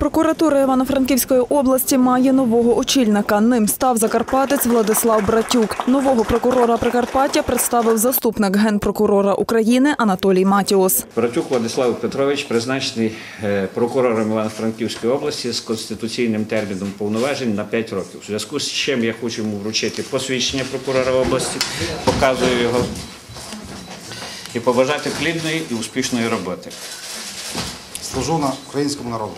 Прокуратура Івано-Франківської області має нового очільника. Ним став закарпатець Владислав Братюк. Нового прокурора Прикарпаття представив заступник генпрокурора України Анатолій Матіос. Братюк Владислав Петрович призначений е, прокурором Івано-Франківської області з конституційним терміном повноважень на 5 років. У зв'язку з чим я хочу йому вручити посвідчення прокурора області, показую його і побажати плідної і успішної роботи. служу на українському народу.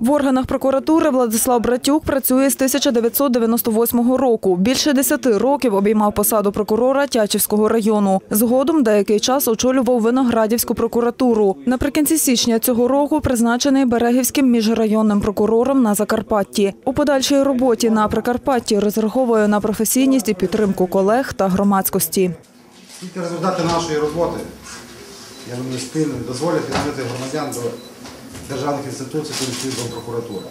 В органах прокуратури Владислав Братюк працює з 1998 року. Більше 10 років обіймав посаду прокурора Тячівського району. Згодом деякий час очолював Виноградівську прокуратуру. Наприкінці січня цього року призначений Берегівським міжрайонним прокурором на Закарпатті. У подальшій роботі на Прикарпатті розраховує на професійність і підтримку колег та громадськості. Тільки результати нашої роботи, я думаю, спільно дозволять відновити громадян до державних інституцій, поліції до прокуратури.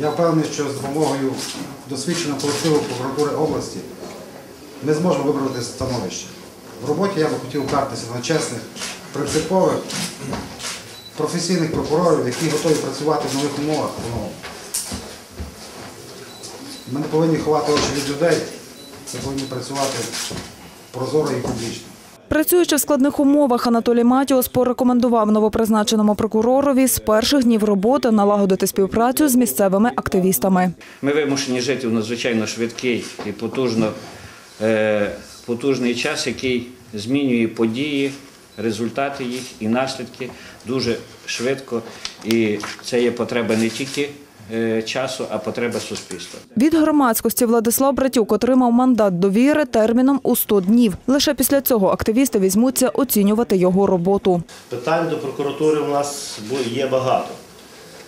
Я впевнений, що з допомогою досвідченого колективу прокуратури області ми зможемо виправити становище. В роботі я би хотів вкартися на чесних, принципових, професійних прокурорів, які готові працювати в нових умовах. Ми не повинні ховати очі від людей, це повинні працювати прозоро і публічно. Працюючи в складних умовах, Анатолій Матіос порекомендував новопризначеному прокуророві з перших днів роботи налагодити співпрацю з місцевими активістами. Ми вимушені жити в надзвичайно швидкий і потужно, е, потужний час, який змінює події, результати їх і наслідки дуже швидко. І це є потреба не тільки часу, а потреба суспільства. Від громадськості Владислав Братюк отримав мандат довіри терміном у 100 днів. Лише після цього активісти візьмуться оцінювати його роботу. Питань до прокуратури у нас є багато.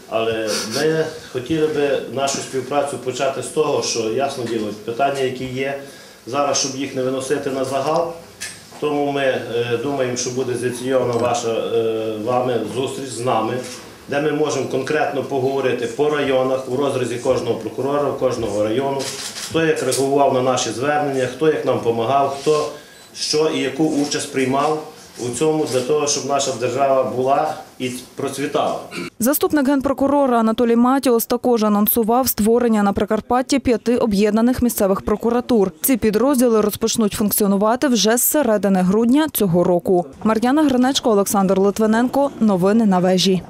Але ми хотіли би нашу співпрацю почати з того, що ясно діло, питання, які є зараз, щоб їх не виносити на загал. Тому ми е, думаємо, що буде зіційована ваша е, вами зустріч з нами, де ми можемо конкретно поговорити по районах у розрізі кожного прокурора, кожного району, хто як реагував на наші звернення, хто як нам допомагав, хто що і яку участь приймав у цьому для того, щоб наша держава була і процвітала. Заступник генпрокурора Анатолій Матіос також анонсував створення на Прикарпатті п'яти об'єднаних місцевих прокуратур. Ці підрозділи розпочнуть функціонувати вже з середини грудня цього року. Мар'яна Гринечко, Олександр Литвиненко. Новини на вежі.